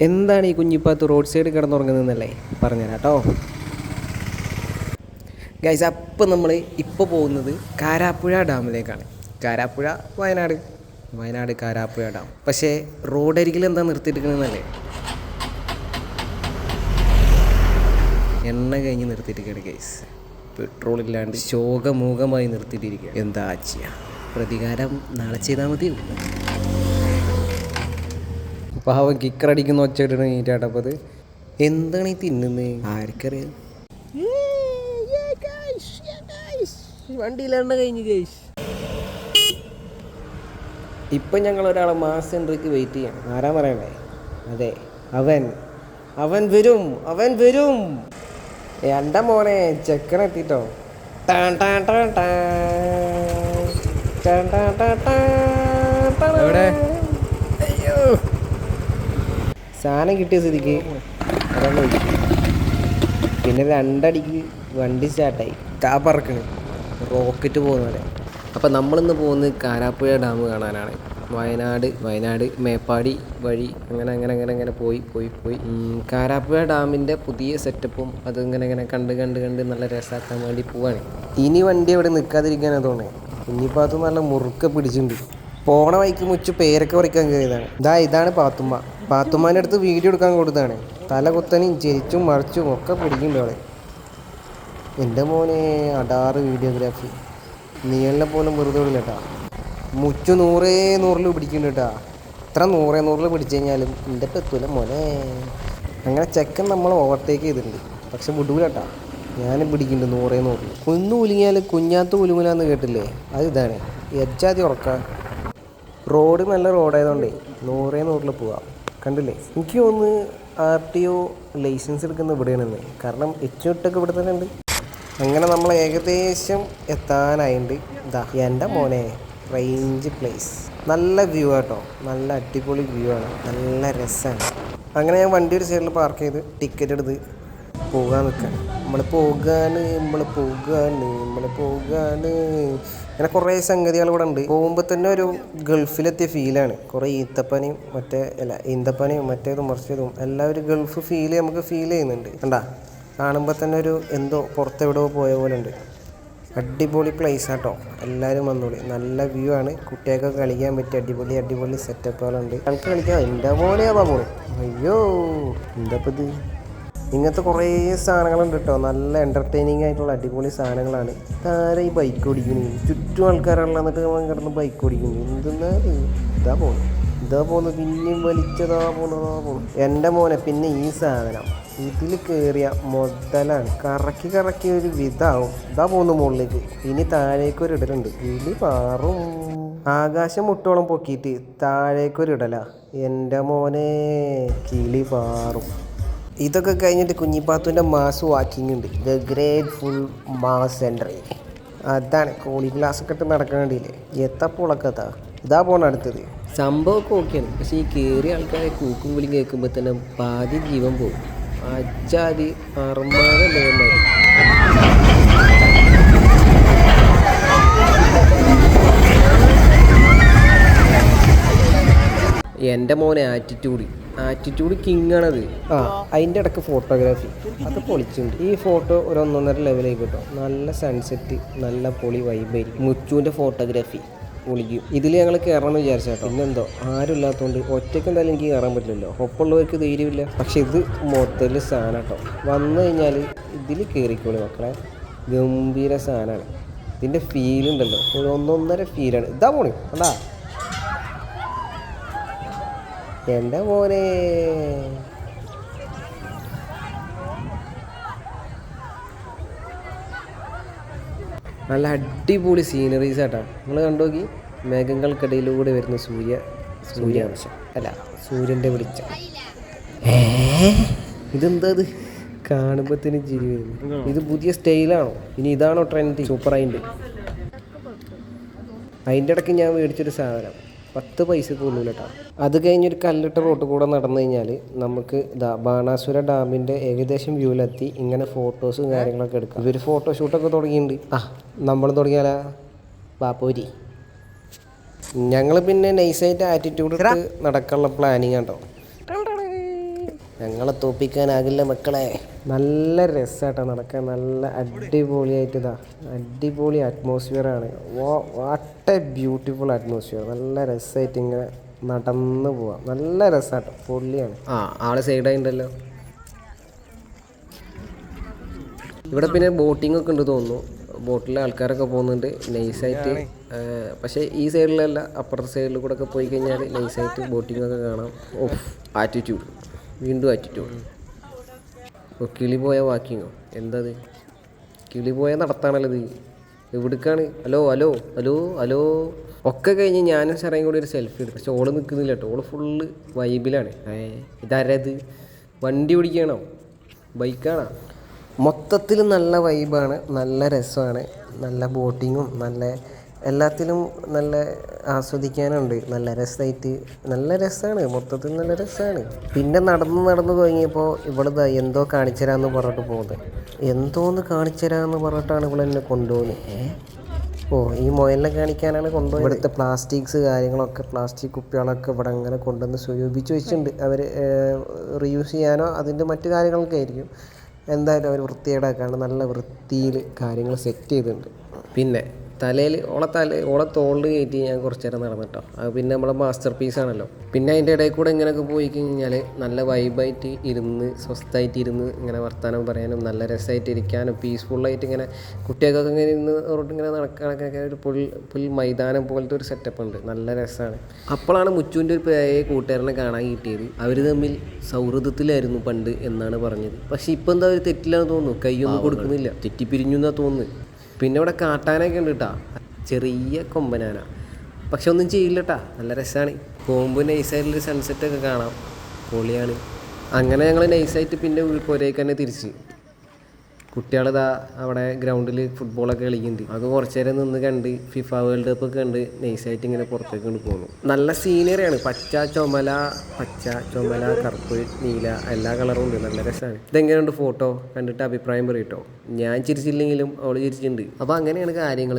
എന്താണ് ഈ കുഞ്ഞിപ്പാത്ത് road side കിടന്നുറങ്ങുന്നതെന്നല്ലേ പറഞ്ഞുതരാം കേട്ടോ ഗൈസ് അപ്പം നമ്മൾ ഇപ്പോൾ പോകുന്നത് കാരാപ്പുഴ ഡാമിലേക്കാണ്. കാരാപ്പുഴ വയനാട്. വയനാട് കാരാപ്പുഴ ഡാം. പക്ഷേ റോഡരികിൽ എന്താ നിർത്തിയിട്ടിരിക്കണമെന്നല്ലേ എണ്ണ കഴിഞ്ഞ് നിർത്തിയിട്ടിരിക്കുകയാണ് ഗൈസ് പെട്രോൾ ഇല്ലാണ്ട് ശോകമൂകമായി നിർത്തിയിട്ടിരിക്കുക എന്താ ചെയ്യുക പ്രതികാരം നാളെ ചെയ്താൽ മതി പാവം കിക്കറടിക്കുന്ന ഈ ചേട്ടപ്പത് എന്താണ് ഈ തിന്നുന്നത് ആർക്കറിയാം. കഴിഞ്ഞു ഗൈസ് ഇപ്പം ഞങ്ങൾ ഒരാളെ മാസ് എൻട്രിക്ക് വെയിറ്റ് ചെയ്യണം. ആരാ പറയണ്ടേ അതെ അവൻ. അവൻ വരും അവൻ വരും. എന്റെ മോനെ ചെക്കൻ എത്തിട്ടോ. ടാ ടാ ടാ ടാ ടാ ടാ ടാ ടാൻ. എവിടെ? സാധനം കിട്ടിയ സ്ഥിതിക്ക് അതാണ് പിന്നെ രണ്ടടിക്ക് വണ്ടി സ്റ്റാർട്ടായി കാ പറക്കണ്. റോക്കറ്റ് പോകുന്ന പോലെ അപ്പം നമ്മളിന്ന് പോകുന്നത് കാരാപ്പുഴ ഡാം കാണാനാണ്. വയനാട് വയനാട് മേപ്പാടി വഴി അങ്ങനെ അങ്ങനെ അങ്ങനെ അങ്ങനെ പോയി പോയി പോയി. കാരാപ്പുഴ ഡാമിന്റെ പുതിയ സെറ്റപ്പും അത് ഇങ്ങനെ ഇങ്ങനെ കണ്ട് കണ്ട് കണ്ട് നല്ല രസമാക്കാൻ വേണ്ടി പോവാണ്. ഇനി വണ്ടി അവിടെ നിൽക്കാതിരിക്കാനാണ് തോന്നുന്നത് അത് നല്ല മുറുക്കെ പിടിച്ചിട്ടുണ്ട്. പോണ വഴിക്ക് മുച്ച് പേരൊക്കെ പറിക്കാൻ കയറിയതാണ് ഇതാ ഇതാണ് പാത്തുമ്മ. പാത്തുമ്മാന്റെ അടുത്ത് വീഡിയോ എടുക്കാൻ കൊടുത്താണ് തല കുത്തനും ചെരിച്ചും മറിച്ചും ഒക്കെ പിടിക്കുന്നുണ്ട് അവളെ. എന്റെ മോനെ അടാറ് വീഡിയോഗ്രാഫി. നീളിനെ പോലും വെറുതെ വിടില്ല കേട്ടാ. മുച്ചു നൂറേ നൂറിൽ പിടിക്കുന്നുണ്ട് കേട്ടാ. ഇത്ര നൂറേ നൂറിൽ പിടിച്ചു കഴിഞ്ഞാലും എന്റെ പെത്തൂല മോനെ. അങ്ങനെ ചെക്കൻ നമ്മൾ ഓവർടേക്ക് ചെയ്തിട്ടുണ്ട്. പക്ഷെ വിടൂല കേട്ടാ. ഞാനും പിടിക്കുന്നുണ്ട് നൂറേ നൂറിൽ കുന്നു ഉലുങ്ങിയാൽ കുഞ്ഞാത്ത കുലുങ്ങുലാന്ന് കേട്ടില്ലേ? അത് ഇതാണ്. എജ്ജാതി ഉറക്കാം. റോഡ് നല്ല റോഡായതുകൊണ്ടേ നൂറേ നൂറിൽ പോവാം. കണ്ടില്ലേ? എനിക്ക് തോന്നുന്നു ആർ ടി ഒ ലൈസൻസ് എടുക്കുന്ന ഇവിടെയാണെന്ന്. കാരണം എച്ച് വിട്ടൊക്കെ ഇവിടെ തന്നെ ഉണ്ട്. അങ്ങനെ നമ്മൾ ഏകദേശം എത്താനായിണ്ട്. ഇതാ എന്റെ മോനെ റേഞ്ച് പ്ലേസ് നല്ല വ്യൂ ആട്ടോ. നല്ല അടിപൊളി വ്യൂ ആണ്. നല്ല രസമാണ് അങ്ങനെ ഞാൻ വണ്ടി ഒരു സൈഡിൽ പാർക്ക് ചെയ്ത് ടിക്കറ്റ് എടുത്ത് പോകാൻ നിൽക്കാണ് നമ്മൾ പോകാണ് നമ്മൾ പോകാണ് നമ്മൾ പോകാണ്. അങ്ങനെ കുറേ സംഗതികൾ ഇവിടെ ഉണ്ട്. പോകുമ്പോൾ തന്നെ ഒരു ഗൾഫിലെത്തിയ ഫീലാണ് കുറേ ഈത്തപ്പനയും മറ്റേ അല്ല ഈന്തപ്പനയും മറ്റേതും മറിച്ചതും എല്ലാം ഒരു ഗൾഫ് ഫീൽ നമുക്ക് ഫീൽ ചെയ്യുന്നുണ്ട്. കണ്ടാ? കാണുമ്പോൾ തന്നെ ഒരു എന്തോ പുറത്തെവിടെയോ പോയ പോലെ ഉണ്ട്. അടിപൊളി പ്ലേസ് ആട്ടോ. എല്ലാവരും വന്നോളി. നല്ല വ്യൂ ആണ്. കുട്ടികൾക്ക് കളിക്കാൻ പറ്റിയ അടിപൊളി അടിപൊളി സെറ്റപ്പുകളുണ്ട് കളിക്ക് കളിക്കാം എന്റെ മോനെ പോണേ അയ്യോ എന്താ ഇത് ഇങ്ങനത്തെ കുറേ സാധനങ്ങളുണ്ട് കേട്ടോ നല്ല എന്റർടൈനിങ് ആയിട്ടുള്ള അടിപൊളി സാധനങ്ങളാണ്. താരം ഈ ബൈക്ക് ഓടിക്കുന്നു ചുറ്റും ആൾക്കാരുള്ള എന്നിട്ട് കിടന്ന് ബൈക്ക് ഓടിക്കുന്നു എന്തെന്നാ ഇതാ? പോകുന്നു ഇതാ പോകുന്നു പിന്നെയും വലിച്ചതാ പോകുന്നതാ പോകുന്നു എന്റെ മോനെ പിന്നെ ഈ സാധനം. ഇതിൽ കയറിയ മുതലാണ്. കറക്കി കറക്കി ഒരു വിധാവും. ഇതാ പോകുന്നു മുകളിലേക്ക്. ഇനി താഴേക്ക് ഒരു ഇടലുണ്ട്. കിളി പാറും. ആകാശം മുട്ടോളം പൊക്കിയിട്ട് താഴേക്കൊരു ഇടല. എന്റെ മോനെ കിളി പാറും. ഇതൊക്കെ കഴിഞ്ഞിട്ട് കുഞ്ഞിപ്പാത്തുവിന്റെ മാസ് വാക്കിംഗ് ഉണ്ട്. The great full mass entry അതാണ് കോളിംഗ് ഗ്ലാസ് ഒക്കെ ഇട്ട് നടക്കണേണ്ടിയില്ലേ എത്തപ്പോളൊക്കെ ഇതാ പോണ അടുത്തത്. സംഭവമൊക്കെ ഓക്കെയാണ് പക്ഷേ ഈ കയറിയ ആൾക്കാരെ കൂക്കും വിളിയും കേൾക്കുമ്പോൾ തന്നെ പാതി ജീവൻ പോകും. അജാതി അറുമാതല്ലേ എന്റെ മോനെ ആറ്റിറ്റ്യൂഡ് ആറ്റിറ്റ്യൂഡ് കിങ് ആണത്. ആ അതിന്റെ ഇടയ്ക്ക് ഫോട്ടോഗ്രാഫി അത് പൊളിച്ചുണ്ട് ഈ ഫോട്ടോ ഒരു ഒന്നൊന്നര ലെവലായി കേട്ടോ. നല്ല സൺസെറ്റ് നല്ല പൊളി വൈബായിരിക്കും മുച്ചുവിന്റെ ഫോട്ടോഗ്രാഫി പൊളിക്കും. ഇതിൽ ഞങ്ങൾ കയറണമെന്ന് വിചാരിച്ച കേട്ടോ. പിന്നെന്തോ? ആരും ഇല്ലാത്തതുകൊണ്ട് ഒറ്റയ്ക്ക് എന്തായാലും എനിക്ക് കയറാൻ പറ്റില്ലല്ലോ. ഒപ്പമുള്ളവർക്ക് ധൈര്യമില്ല. പക്ഷെ ഇത് മൊത്തത്തിൽ സാധനം കേട്ടോ. വന്നു കഴിഞ്ഞാൽ ഇതിൽ കയറിക്കോളി മക്കളെ. ഗംഭീര സാധനമാണ് ഇതിന്റെ ഫീലുണ്ടല്ലോ ഒരു ഒന്നൊന്നര ഫീലാണ് ഇതാ പോണി. കണ്ടാ? എന്റെ മോനെ. നല്ല അടിപൊളി സീനറീസ് ആട്ടാ. നിങ്ങൾ കണ്ടോക്കി മേഘങ്ങൾക്കിടയിലൂടെ വരുന്ന സൂര്യ സൂര്യാംശം അല്ല സൂര്യന്റെ വിളിച്ച. ഏ? ഇതെന്താ ഇത്? കാണുമ്പോഴത്തേനും ചിരി വരുന്നു. ഇത് പുതിയ സ്റ്റൈലാണോ? ഇനി ഇതാണോ ട്രെൻഡ് സൂപ്പർ അതിന്റെ അതിന്റെ ഇടയ്ക്ക് ഞാൻ മേടിച്ചൊരു സാധനം. പത്ത് പൈസ കൊള്ളൂല കേട്ടോ അത് കഴിഞ്ഞൊരു കല്ലിട്ട റോട്ട് കൂടെ നടന്നു കഴിഞ്ഞാൽ നമുക്ക് ഇതാ ബാണാസുര ഡാമിന്റെ ഏകദേശം വ്യൂവിലെത്തി ഇങ്ങനെ ഫോട്ടോസും കാര്യങ്ങളൊക്കെ എടുക്കാം. ഇവർ ഫോട്ടോഷൂട്ടൊക്കെ തുടങ്ങിയിട്ടുണ്ട്. ആ നമ്മൾ തുടങ്ങിയാലാ? ബാപ്പൂരി ഞങ്ങൾ പിന്നെ നൈസായിട്ട് ആറ്റിറ്റ്യൂഡ് നടക്കാനുള്ള പ്ലാനിങ് കേട്ടോ ഞങ്ങളെ തോപ്പിക്കാനാകില്ല മക്കളെ. നല്ല രസമായിട്ടാ നടക്കാൻ. നല്ല അടിപൊളിയായിട്ട് ഇതാ അടിപൊളി അറ്റ്മോസ്ഫിയർ ആണ്. വാട്ട് എ ബ്യൂട്ടിഫുൾ അറ്റ്മോസ്ഫിയർ നല്ല രസമായിട്ട് ഇങ്ങനെ നടന്നു പോവാം. നല്ല രസമാട്ടോ പൊള്ളിയാണ് ആ ആൾ സൈഡായിട്ടുണ്ടല്ലോ ഇവിടെ പിന്നെ ബോട്ടിംഗ് ഒക്കെ ഉണ്ട് തോന്നുന്നു. ബോട്ടിലെ ആൾക്കാരൊക്കെ പോകുന്നുണ്ട്. നൈസായിട്ട് പക്ഷേ ഈ സൈഡിലല്ല അപ്പുറത്തെ സൈഡിൽ കൂടെ ഒക്കെ പോയി കഴിഞ്ഞാൽ നൈസായിട്ട് ബോട്ടിംഗ് ഒക്കെ കാണാം. ഓഫ് ആറ്റിറ്റ്യൂഡ് വീണ്ടും ആറ്റിറ്റ്യൂഡ് ഓ കിളി പോയ വാക്കിങ്ങോ? എന്തത്? കിളി പോയ നടത്താണല്ലോ ഇത്. എവിടേക്കാണ്? Hello hello hello hello. ഒക്കെ കഴിഞ്ഞ് ഞാനും സാറേയും കൂടി ഒരു സെൽഫി എടുത്തു. പക്ഷെ ഓൾ നിൽക്കുന്നില്ല കേട്ടോ. ഓൾ ഫുള്ള് വൈബിലാണ് ഏ ഇതാരത് വണ്ടി ഓടിക്കണോ? ബൈക്കാണോ മൊത്തത്തിൽ നല്ല വൈബാണ് നല്ല രസമാണ്. നല്ല ബോട്ടിങ്ങും നല്ല എല്ലാത്തിലും നല്ല ആസ്വദിക്കാനുണ്ട്. നല്ല രസമായിട്ട് നല്ല രസമാണ് മൊത്തത്തിൽ നല്ല രസമാണ് പിന്നെ നടന്ന് നടന്ന് തുടങ്ങിയപ്പോൾ ഇവളിതാ എന്തോ കാണിച്ചരാന്ന് പറഞ്ഞിട്ട് പോകുന്നത് എന്തോന്ന് കാണിച്ചരാന്ന് പറഞ്ഞിട്ടാണ് ഇവളെന്നെ കൊണ്ടുപോകുന്നത് ഏഹ് ഓ ഈ മൊയലിനെ കാണിക്കാനാണ് കൊണ്ടുപോയത്. ഇവിടുത്തെ പ്ലാസ്റ്റിക്സ് കാര്യങ്ങളൊക്കെ പ്ലാസ്റ്റിക് കുപ്പികളൊക്കെ ഇവിടെ അങ്ങനെ കൊണ്ടുവന്ന് സ്വരൂപിച്ച് വെച്ചിട്ടുണ്ട്. അവർ റീയൂസ് ചെയ്യാനോ അതിന്റെ മറ്റു കാര്യങ്ങളൊക്കെ ആയിരിക്കും. എന്തായാലും അവർ വൃത്തികേടാക്കാണ്ട് നല്ല വൃത്തിയിൽ കാര്യങ്ങൾ സെറ്റ് ചെയ്തിട്ടുണ്ട്. പിന്നെ തലയിൽ ഓളെ തല ഓളെ തോളിൽ കയറ്റി ഞാൻ കുറച്ച് നേരം നടന്നിട്ടോ അത് പിന്നെ നമ്മളെ മാസ്റ്റർ പീസാണല്ലോ പിന്നെ അതിന്റെ ഇടയിൽ കൂടെ ഇങ്ങനെയൊക്കെ പോയി കഴിഞ്ഞാൽ നല്ല വൈബായിട്ട് ഇരുന്ന് സ്വസ്ഥമായിട്ട് ഇരുന്ന് ഇങ്ങനെ വർത്തമാനം പറയാനും നല്ല രസമായിട്ട് ഇരിക്കാനും പീസ്ഫുള്ളായിട്ട് ഇങ്ങനെ കുട്ടികൾക്കൊക്കെ ഇങ്ങനെ ഇരുന്ന് റോട്ട് ഇങ്ങനെ നടക്കാനൊക്കെ ഒരു പുൽ പുൽ മൈതാനം പോലത്തെ ഒരു സെറ്റപ്പ് ഉണ്ട്. നല്ല രസമാണ് അപ്പോഴാണ് മുച്ചുവിന്റെ ഒരു പഴയ കൂട്ടുകാരനെ കാണാൻ കിട്ടിയത്. അവർ തമ്മിൽ സൗഹൃദത്തിലായിരുന്നു പണ്ട് എന്നാണ് പറഞ്ഞത്. പക്ഷേ ഇപ്പം എന്താ ഒരു തെറ്റിലാണെന്ന് തോന്നുന്നു. കൈയൊന്നും കൊടുക്കുന്നില്ല. തെറ്റിപ്പിരിഞ്ഞു എന്നാണ് തോന്നുന്നത്. പിന്നെ ഇവിടെ കാട്ടാനൊക്കെ ഉണ്ട് കേട്ടാ ചെറിയ കൊമ്പനാന. പക്ഷെ ഒന്നും ചെയ്യില്ല കേട്ടാ നല്ല രസമാണ് കോമ്പ് സൺസെറ്റ് ഒക്കെ കാണാം. പൊളിയാണ്. അങ്ങനെ ഞങ്ങൾ നൈസായിട്ട് പിന്നെ വീട്ടുപോരേക്ക് തന്നെ തിരിച്ച്. കുട്ടികളിതാ അവിടെ ഗ്രൗണ്ടിൽ ഫുട്ബോളൊക്കെ കളിക്കുന്നുണ്ട് അത് കുറച്ച് നേരം നിന്ന് കണ്ട് ഫിഫ വേൾഡ് കപ്പ് ഒക്കെ കണ്ട് നൈസായിട്ട് ഇങ്ങനെ പുറത്തേക്ക് കൊണ്ട് പോകുന്നു നല്ല സീനറിയാണ് പച്ച ചുമല പച്ച ചുമല കറുപ്പ് നീല എല്ലാ കളറും ഉണ്ട്. നല്ല രസമാണ് ഇതെങ്ങനെയുണ്ട് ഫോട്ടോ കണ്ടിട്ട് അഭിപ്രായം പറയട്ടോ ഞാൻ ചിരിച്ചില്ലെങ്കിലും അവൾ ചിരിച്ചിട്ടുണ്ട് അപ്പോൾ അങ്ങനെയാണ് കാര്യങ്ങൾ